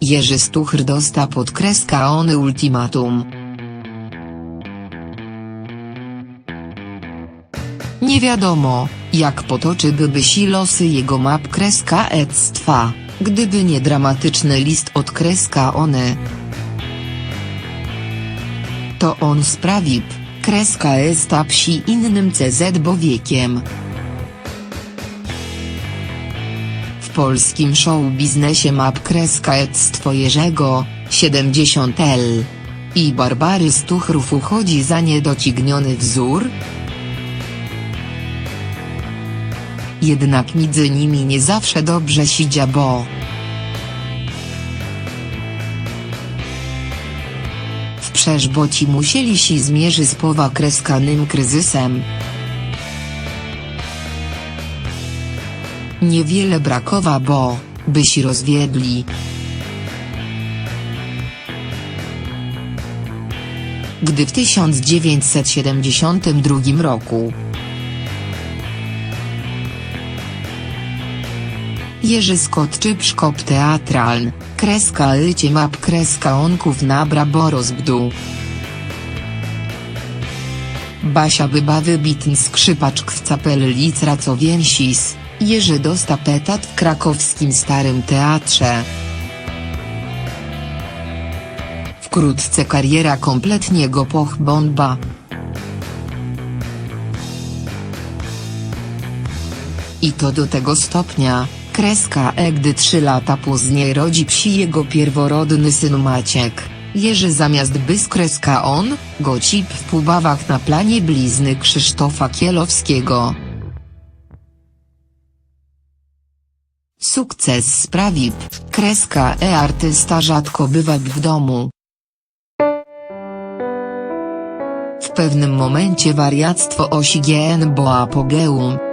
Jerzy Stuchr dosta podkreska ony ultimatum. Nie wiadomo, jak potoczyłyby się losy jego map kreska ectwa, gdyby nie dramatyczny list od kreska one. To on sprawi, kreska e sta psi innym CZ bo wiekiem. W polskim show biznesie map kreska ectwo Jerzego, 70L. I Barbary Stuchrów uchodzi za niedocigniony wzór? Jednak między nimi nie zawsze dobrze sidzia bo. W przeżboci musieli się zmierzyć z powakreskanym kryzysem. Niewiele brakowa bo, by się rozwiedli. Gdy w 1972 roku Jerzy Skotczyk szkop teatraln, kreska lycie map kreska onków nabra borozbdu. Basia byba wybitny skrzypaczk w capelli Tracowiensis, Jerzy dosta petat w krakowskim Starym Teatrze. Wkrótce kariera kompletnie go pochbomba. I to do tego stopnia, kreska e gdy trzy lata później rodzi psi jego pierworodny syn Maciek. Jerzy zamiast by z kreska on, gocip w Pubawach na planie blizny Krzysztofa Kielowskiego. Sukces sprawi, kreska e artysta rzadko bywa w domu. W pewnym momencie wariactwo osi GN bo apogeum.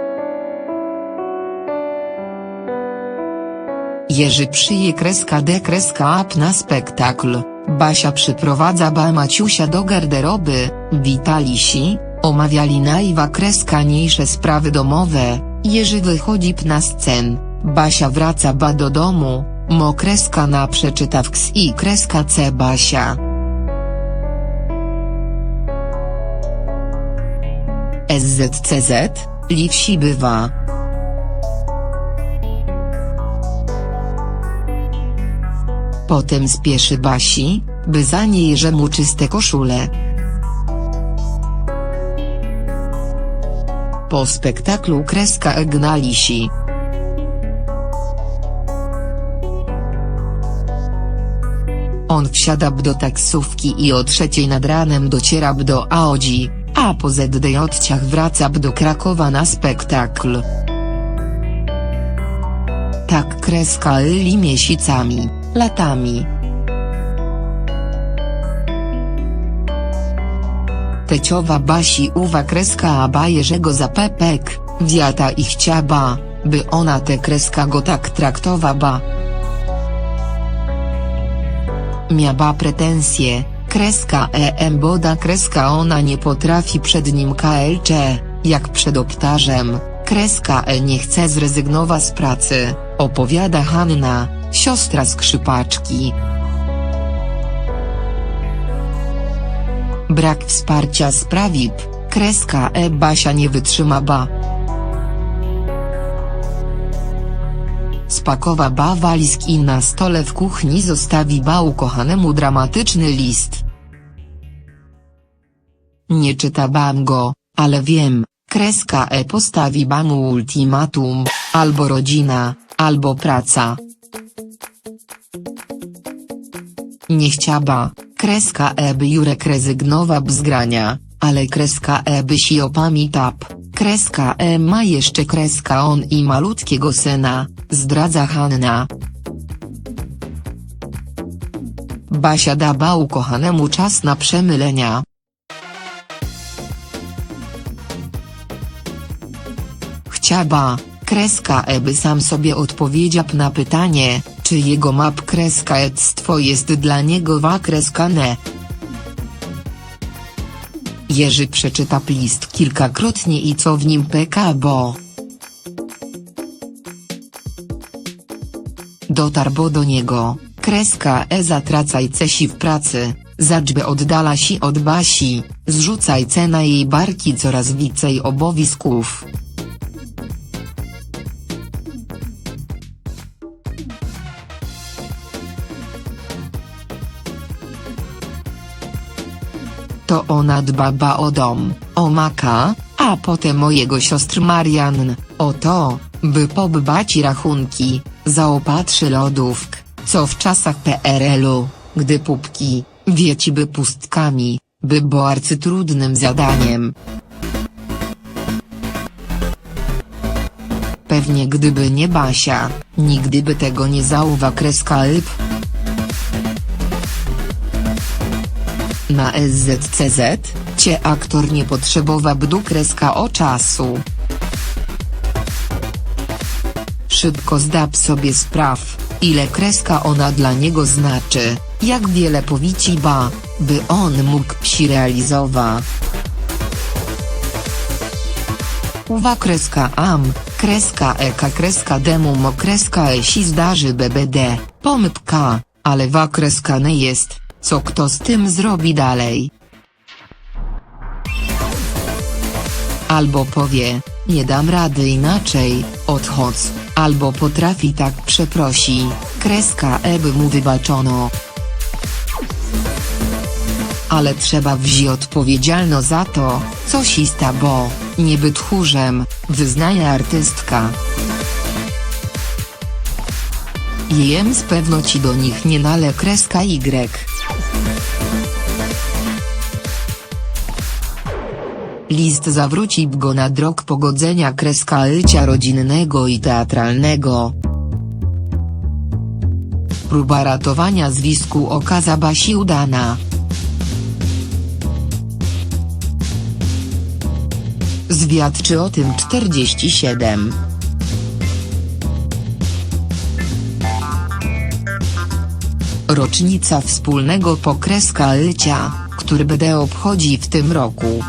Jerzy przyje kreska D kreska up na spektakl, Basia przyprowadza ba Maciusia do garderoby, witali si, omawiali najwa kreskaniejsze sprawy domowe, Jerzy wychodzi na scen, Basia wraca ba do domu, mo kreska na przeczyta w ks i kreska c Basia. SZCZ, Liwsi bywa. Potem spieszy Basi, by za niej mu czyste koszule. Po spektaklu kreska Egnalisi. On wsiada do taksówki i o trzeciej nad ranem dociera do Aodzi, a po ZDJ odciach wraca do Krakowa na spektakl. Tak kreska yli miesiącami, latami. Teciowa Basi uwa kreska aba Jerzego za pepek, wiata i chciaba, by ona te kreska go tak traktowa ba. Miaba pretensje, kreska em boda kreska ona nie potrafi przed nim klc, jak przed obtarzem, kreska e nie chce zrezygnować z pracy, opowiada Hanna, siostra skrzypaczki. Brak wsparcia sprawi, kreska e Basia nie wytrzyma ba. Spakowa ba walizki i na stole w kuchni zostawi ba ukochanemu dramatyczny list. Nie czyta bam go, ale wiem, kreska e postawi bamu ultimatum, albo rodzina, albo praca. Nie chciaba, kreska e by Jurek rezygnował z grania, ale kreska e by si opamiętał, kreska e ma jeszcze kreska on i malutkiego syna, zdradza Hanna. Basia daba ukochanemu czas na przemylenia. Chciaba, kreska e by sam sobie odpowiedział na pytanie, czy jego map kreska ectwo jest dla niego wa kreska ne. Jerzy przeczyta list kilkakrotnie i co w nim peka bo. Dotarło do niego, kreska e zatracaj cesi w pracy, zaczby oddala si od Basi, zrzucaj na jej barki coraz więcej obowiązków. To ona dba o dom, o maka, a potem mojego siostr Mariann, o to, by pobać rachunki, zaopatrzy lodówk, co w czasach PRL-u, gdy pupki, wieci by pustkami, by było arcytrudnym zadaniem. Pewnie gdyby nie Basia, nigdy by tego nie zauwa kreska lp. Na SZCZ, cie aktor nie potrzebowałby kreska o czasu. Szybko zdab sobie spraw, ile kreska ona dla niego znaczy, jak wiele powici ba, by on mógł psi realizowa. Uwa kreska am, kreska eka kreska demu mo kreska esi zdarzy bbd, pomypka, ale wa kreska nie jest, co kto z tym zrobi dalej. Albo powie, nie dam rady inaczej, odchodź, albo potrafi tak przeprosi, kreska e by mu wybaczono. Ale trzeba wzi odpowiedzialno za to, co sista bo, nie być tchórzem, wyznaje artystka. Jem z pewności do nich nie nale kreska Y. List zawróci go na drog pogodzenia kreska życia rodzinnego i teatralnego. Próba ratowania zwisku okazała się udana. Zwiadczy o tym 47. Rocznica wspólnego pokreska życia, który będę obchodzi w tym roku.